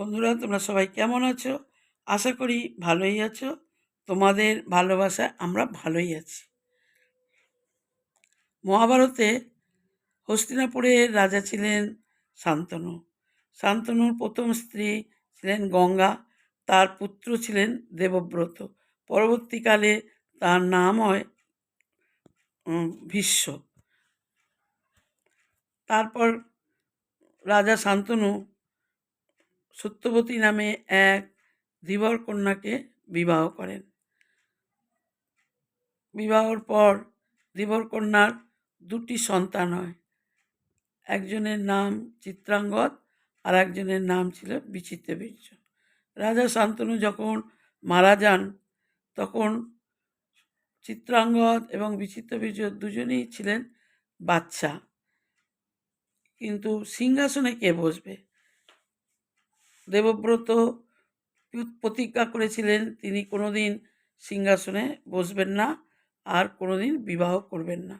বন্ধুরা, তোমরা সবাই কেমন আছো? আশা করি ভালোই আছো। তোমাদের ভালোবাসায় আমরা ভালোই আছি। মহাভারতে হস্তিনাপুরের রাজা ছিলেন শান্তনু। শান্তনুর প্রথম স্ত্রী ছিলেন গঙ্গা, তার পুত্র ছিলেন দেবব্রত। পরবর্তীকালে তার নাম হয় ভীষ্ম। তারপর রাজা শান্তনু সত্যবতী নামে এক ধীবর কন্যাকে বিবাহ করেন। বিবাহর পর ধীবর কন্যার দুটি সন্তান হয়। একজনের নাম চিত্রাঙ্গদ আর একজনের নাম ছিল বিচিত্র বীর্য রাজা শান্তনু যখন মারা যান, তখন চিত্রাঙ্গদ এবং বিচিত্র বীর্য দুজনেই ছিলেন বাচ্চা কিন্তু সিংহাসনে কে বসবে? দেবব্রত প্রতিজ্ঞা করেছিলেন, তিনি কোনোদিন সিংহাসনে বসবেন না আর কোনোদিন বিবাহ করবেন না।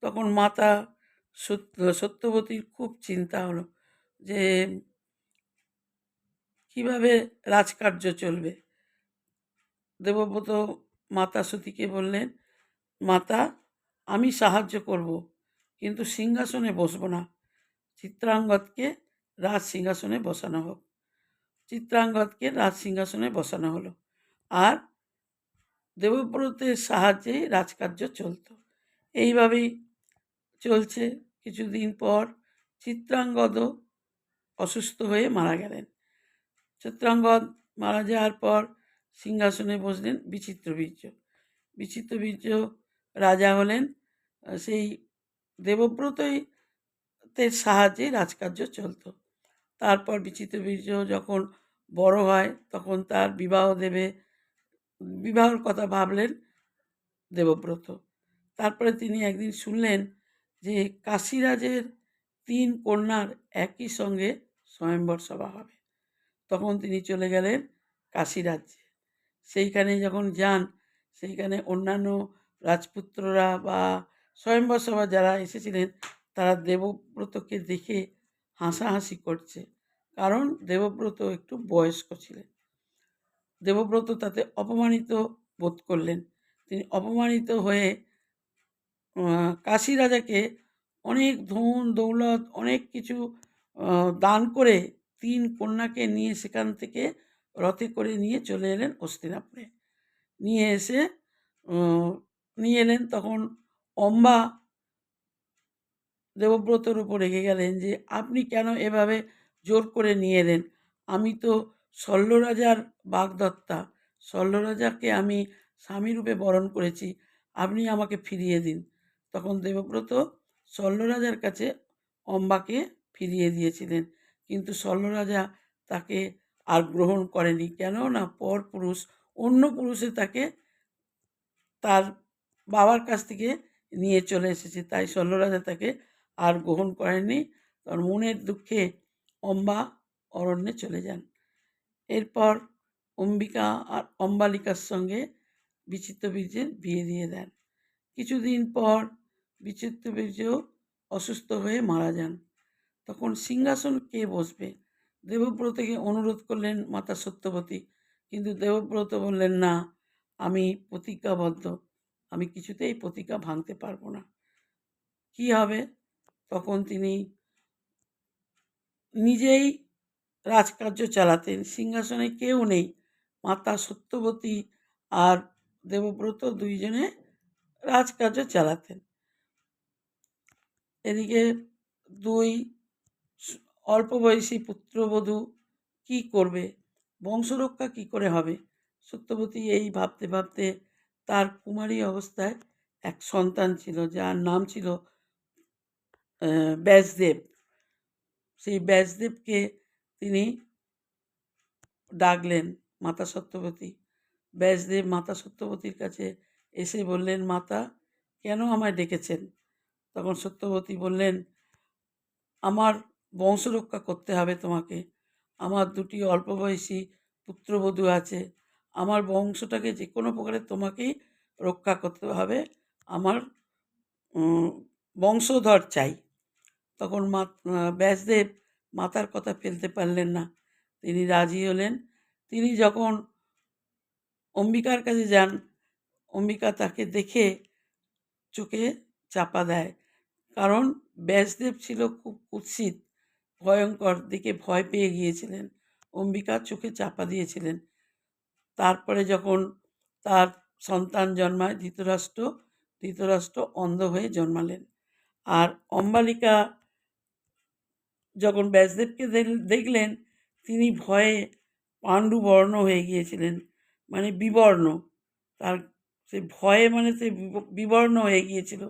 তখন মাতা সত্য সত্যবতীর খুব চিন্তা হলো যে, কীভাবে রাজকার্য চলবে? দেবব্রত মাতা সতীকে বললেন, মাতা, আমি সাহায্য করব, কিন্তু সিংহাসনে বসবো না। চিত্রাঙ্গদকে রাজ সিংহাসনে বসানো হোক। চিত্রাঙ্গদকে রাজ সিংহাসনে বসানো হলো। আর দেবব্রতের সাহায্যে রাজকার্য চলতো। এইভাবেই চলছে। কিছুদিন পর চিত্রাঙ্গদও অসুস্থ হয়ে মারা গেলেন। চিত্রাঙ্গদ মারা যাওয়ার পর সিংহাসনে বসলেন বিচিত্রবীর্য বিচিত্রবীর্য রাজা হলেন সেই দেবব্রতই সাহায্যে রাজকার্য চলতো। তারপর বিচিত্রবীর্য যখন বড় হয়, তখন তার বিবাহ দেবে, বিবাহর কথা ভাবলেন দেবব্রত। তারপরে তিনি একদিন শুনলেন যে কাশিরাজের তিন কন্যার একই সঙ্গে স্বয়ম্বর সভা হবে। তখন তিনি চলে গেলেন কাশিরাজ্যে। সেইখানে যখন যান, সেইখানে অন্যান্য রাজপুত্ররা বা স্বয়ম্বর সভা যারা এসেছিলেন, তারা দেবব্রতকে দেখে হাসাহাসি করছে। কারণ দেবব্রত একটু বয়স্ক ছিলেন। দেবব্রত তাতে অপমানিত বোধ করলেন। তিনি অপমানিত হয়ে কাশী রাজাকে অনেক ধন, দৌলত, অনেক কিছু দান করে তিন কন্যাকে নিয়ে সেখান থেকে রথে করে নিয়ে চলে এলেন অস্তিনাপুরে। নিয়ে এসে নিয়ে এলেন তখন অম্বা দেবব্রতর উপর রেগে গেলেন যে, আপনি কেন এভাবে জোর করে নিয়ে এলেন। আমি তো শল্য রাজার বাগদত্তা শল্য রাজাকে আমি স্বামীরূপে বরণ করেছি, আপনি আমাকে ফিরিয়ে দিন। তখন দেবব্রত শল্য রাজার কাছে অম্বাকে ফিরিয়ে দিয়েছিলেন। কিন্তু শল্য রাজা তাকে আর গ্রহণ করেনি কেন না পর পুরুষ অন্য পুরুষে তাকে তার বাবার কাছ থেকে নিয়ে চলে এসেছে। তাই শল্য রাজা তাকে আর গ্রহণ করেননি। তার মনের দুঃখে অম্বা অরণ্যে চলে যান। এরপর অম্বিকা আর অম্বালিকার সঙ্গে বিচিত্রবীর্যের বিয়ে দিয়ে দেন। কিছুদিন পর বিচিত্রবীর্য অসুস্থ হয়ে মারা যান। তখন সিংহাসন কে বসবে? দেবব্রতকে অনুরোধ করলেন মাতা সত্যবতী। কিন্তু দেবব্রত বললেন, না, আমি প্রতিজ্ঞাবদ্ধ আমি কিছুতেই প্রতিজ্ঞা ভাঙতে পারব না। কি হবে? তখন তিনি নিজেই রাজকার্য চালাতেন। সিংহাসনে কেউ নেই। মাতা সত্যবতী আর দেবব্রত দুইজনে রাজকার্য চালাতেন। এদিকে দুই অল্প বয়সী পুত্রবধূ কি করবে? বংশরক্ষা কি করে হবে? সত্যবতী এই ভাবতে ভাবতে তার কুমারী অবস্থায় এক সন্তান ছিল, যার নাম ছিল ব্যাসদেব। সেই ব্যাসদেবকে তিনি ডাকলেন মাতা সত্যবতী। ব্যাসদেব মাতা সত্যবতীর কাছে এসে বললেন, মাতা, কেন আমায় ডেকেছেন? তখন সত্যবতী বললেন, আমার বংশ রক্ষা করতে হবে তোমাকে। আমার দুটি অল্প বয়সী পুত্রবধূ আছে। আমার বংশটাকে যে কোনো প্রকারে তোমাকেই রক্ষা করতে হবে। আমার বংশধর চাই। তখন মা ব্যাসদেব মাতার কথা ফেলতে পারলেন না। তিনি রাজি হলেন। তিনি যখন অম্বিকার কাছে যান, অম্বিকা তাকে দেখে চোখে চাপা দেয়। কারণ ব্যাসদেব ছিল খুব কুৎসিত, ভয়ঙ্কর দিকে ভয় পেয়ে গিয়েছিলেন। অম্বিকা চোখে চাপা দিয়েছিলেন। তারপরে যখন তার সন্তান জন্মায়, ধৃতরাষ্ট্র ধৃতরাষ্ট্র অন্ধ হয়ে জন্মালেন। আর অম্বালিকা যখন ব্যাসদেবকে দেখ- দেখলেন, তিনি ভয়ে পাণ্ডু বর্ণ হয়ে গিয়েছিলেন মানে বিবর্ণ। তার সে ভয়ে মানে সে বিবর্ণ হয়ে গিয়েছিল।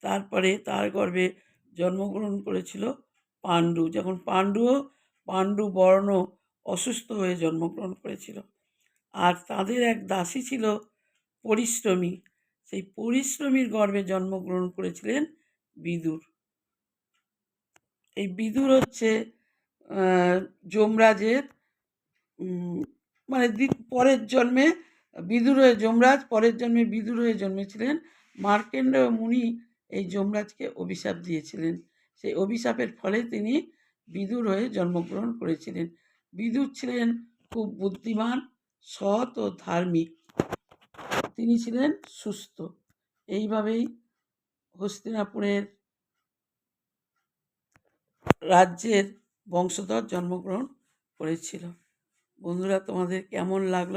তারপরে তার গর্ভে জন্মগ্রহণ করেছিল পাণ্ডু। যখন পাণ্ডুও পাণ্ডু বর্ণ অসুস্থ হয়ে জন্মগ্রহণ করেছিল। আর তাদের এক দাসী ছিল পরিশ্রমী। সেই পরিশ্রমীর গর্ভে জন্মগ্রহণ করেছিলেন বিদুর। এই বিদুর হচ্ছে যমরাজের মানে পরের জন্মে বিদুর হয়ে যমরাজ, পরের জন্মে বিদুর হয়ে জন্মেছিলেন মার্কেন্ড মুনি। এই যমরাজকে অভিশাপ দিয়েছিলেন। সেই অভিশাপের ফলে তিনি বিদুর হয়ে জন্মগ্রহণ করেছিলেন। বিদুর ছিলেন খুব বুদ্ধিমান, সৎ ও ধার্মিক। তিনি ছিলেন সুস্থ। এইভাবেই হস্তিনাপুরের রাজ্যের বংশধর জন্মগ্রহণ করেছিল। বন্ধুরা, তোমাদের কেমন লাগল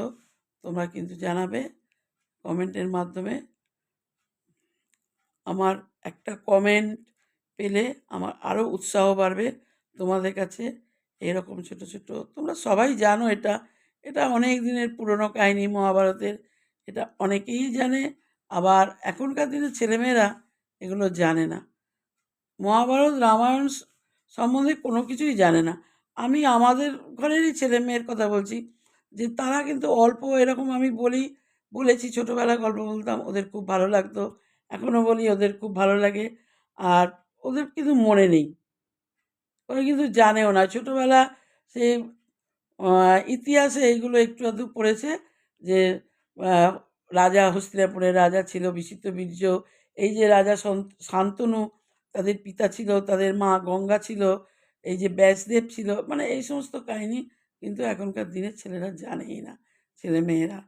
তোমরা কিন্তু জানাবে কমেন্টের মাধ্যমে। আমার একটা কমেন্ট পেলে আমার আরও উৎসাহ বাড়বে তোমাদের কাছে। এরকম ছোট ছোট, তোমরা সবাই জানো এটা। এটা অনেক দিনের পুরনো কাহিনী মহাভারতের। এটা অনেকেই জানে, আবার এখনকার দিনের ছেলেমেয়েরা এগুলো জানে না। মহাভারত রামায়ণ সম্বন্ধে কোনো কিছুই জানে না। আমি আমাদের ঘরেরই ছেলে মেয়ের কথা বলছি যে, তারা কিন্তু অল্প এরকম আমি বলি, বলেছি ছোটোবেলায় গল্প বলতাম, ওদের খুব ভালো লাগতো। এখনও বলি, ওদের খুব ভালো লাগে। আর ওদের কিন্তু মনে নেই। ওরা কিন্তু জানেও না। ছোটোবেলা সে ইতিহাসে এইগুলো একটু আধটু পড়েছে যে রাজা হস্তিনাপুরের রাজা ছিল বিচিত্র বীর্য, এই যে রাজা শান্তনু তাদের পিতা ছিল, তাদের মা গঙ্গা ছিল, এই যে ব্যাসদেব ছিল মানে এই সমস্ত কাহিনী কিন্তু এখনকার দিনের ছেলেরা জানেই না, ছেলে মেয়েরা।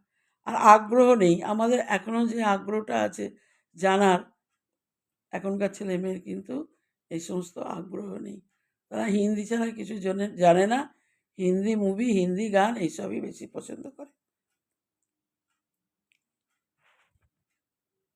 আর আগ্রহ নেই, আমাদের এখনও যে আগ্রহটা আছে জানার, এখনকার ছেলে মেয়ের কিন্তু এই সমস্ত আগ্রহ নেই। তারা হিন্দি ছাড়া কিছু জনে, জানে না, হিন্দি মুভি হিন্দি গান, এইসবই বেশি পছন্দ করে।